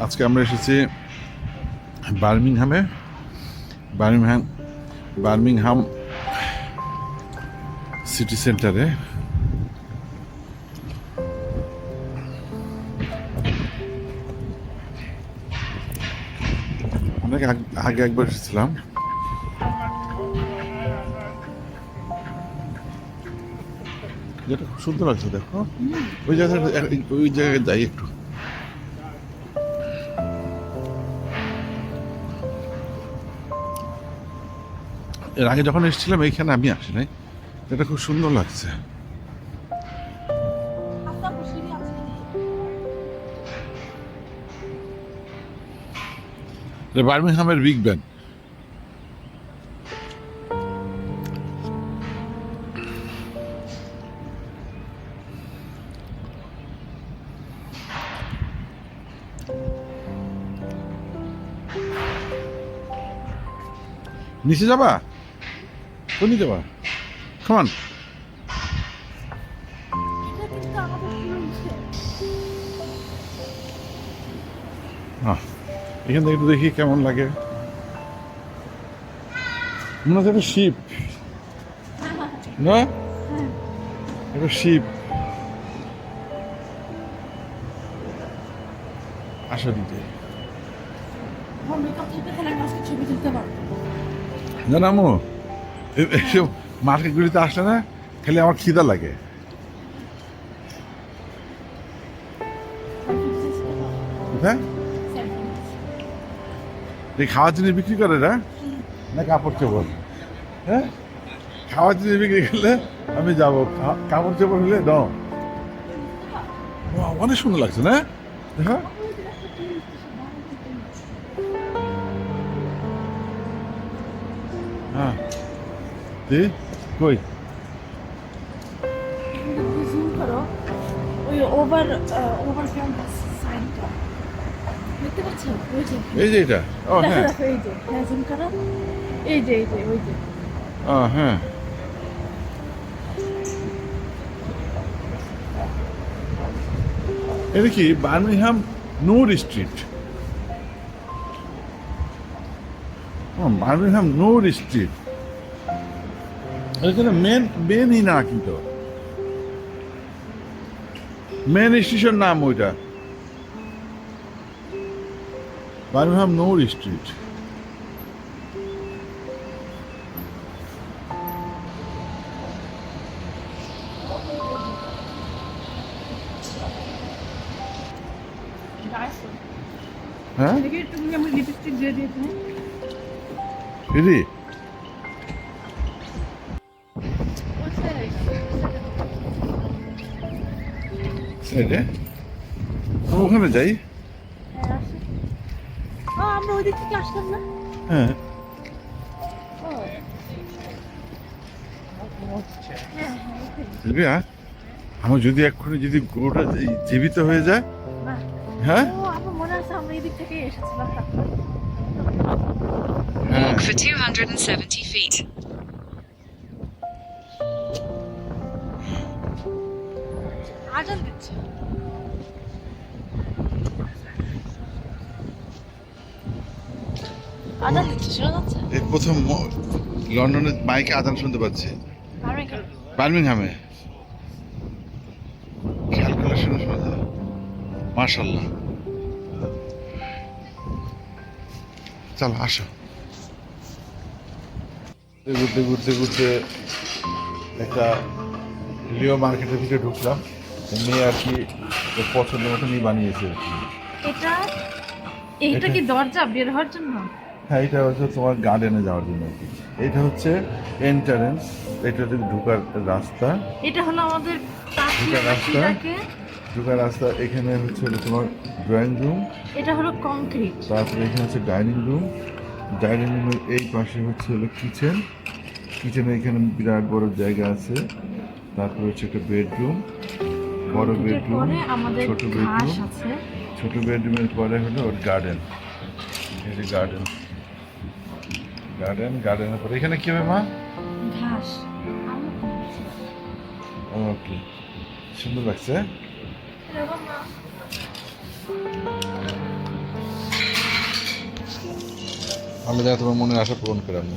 আজকে আমরা এসেছি বার্মিংহামে। বার্মিংহাম বার্মিংহাম সিটি সেন্টারে। অনেক আগ- একবার এসেছিলাম। যেটা খুব সুন্দর লাগছে, দেখো। ওই জায়গাটা ওই জায়গায় যাই একটু। এর আগে যখন এসেছিলাম, এইখানে আমি আসি নাই। এটা খুব সুন্দর লাগছে। বার্মিংহামের বিগ ব্যান নিচে যাবা? কোন যাবা কমান এখান থেকে একটু দেখি কেমন লাগে। মনে হচ্ছে একটা শিপ। না? একটা শিপ। আসা দিতে ছবি এসব মার্কেটগুলিতে আসলে না, খালি আমার খিদা লাগে। এই খাওয়ার জিনিস বিক্রি করে না? না, কাপড় চোপড়। হ্যাঁ? খাওয়ার জিনিস বিক্রি করলে আমি যাব। কাপড় চোপড় হলে ন অনেক সুন্দর লাগছে, না? দেখো হ্যাঁ। দি? কই? ওভার ওভার সাইনটা দেখতে পাচ্ছ? ওই যে। এই যে এটা? ও হ্যাঁ। এই যে। হ্যাঁ জুম করো। এই যে এই যে ওই যে। ও হ্যাঁ। এটা কি বার্মিংহাম নূর স্ট্রিট ও বার্মিংহাম নূর স্ট্রিট এখানে মেন মেনই না কিন্তু। মেন স্টেশন নাম ওইটা। বার্মিংহাম নূর স্ট্রিট হ্যাঁ? দিদি? সাইডে আমরা ওখানে যাই। হ্যাঁ আমরা ওই দিক থেকে আসলাম না? হ্যাঁ। আমার যদি এক্ষুনি যদি গরুটা জী- জীবিত হয়ে যায় হ্যাঁ? আমার মনে আছে আমরা এই দিক থেকে এসেছিলাম। হ্যাঁ Walk for 270 feet. আজান দিচ্ছে। আজান দিচ্ছে শোনা যাচ্ছে? এই প্রথম লন্ডনের মাইকে আদান শুনতে পাচ্ছি। বার্মিংহামে। খেয়াল করলে শুনে শোনা যায়। মার্শাল্লাহ চল আসো। ঘুরতে ঘুরতে ঘুরতে একটা লিও মার্কেটের ভিতরে ঢুকলাম। মেয়ে আর কি পছন্দ মতনই বানিয়েছে এটা? এইটা কি দরজা বের হওয়ার জন্য? হ্যাঁ এটা হচ্ছে তোমার গার্ডেনে যাওয়ার জন্য আর কি। এটা হচ্ছে এন্টারেন্স এটা হচ্ছে ঢোকার রাস্তা। এটা হলো আমাদের পাখি রাস্তা? ঢোকার রাস্তা এখানে হচ্ছে তোমার ড্রয়িং রুম এটা হলো কংক্রিট তারপরে এখানে হচ্ছে ডাইনিং রুম ডাইনিং রুমের এই পাশে হচ্ছে হলো কিচেন কিচেনে এখানে বিরাট বড় জায়গা আছে। তারপরে হচ্ছে একটা বেডরুম বড় বেডরুম ছোট বেডরুম ছোট বেডরুমের পরে হলো ওর গার্ডেন গার্ডেন গার্ডেন গার্ডেনের পরে। এখানে কি হবে মা? ওকে সুন্দর লাগছে হ্যাঁ? আমি যা তোমার মনের আশা পূরণ করে আমি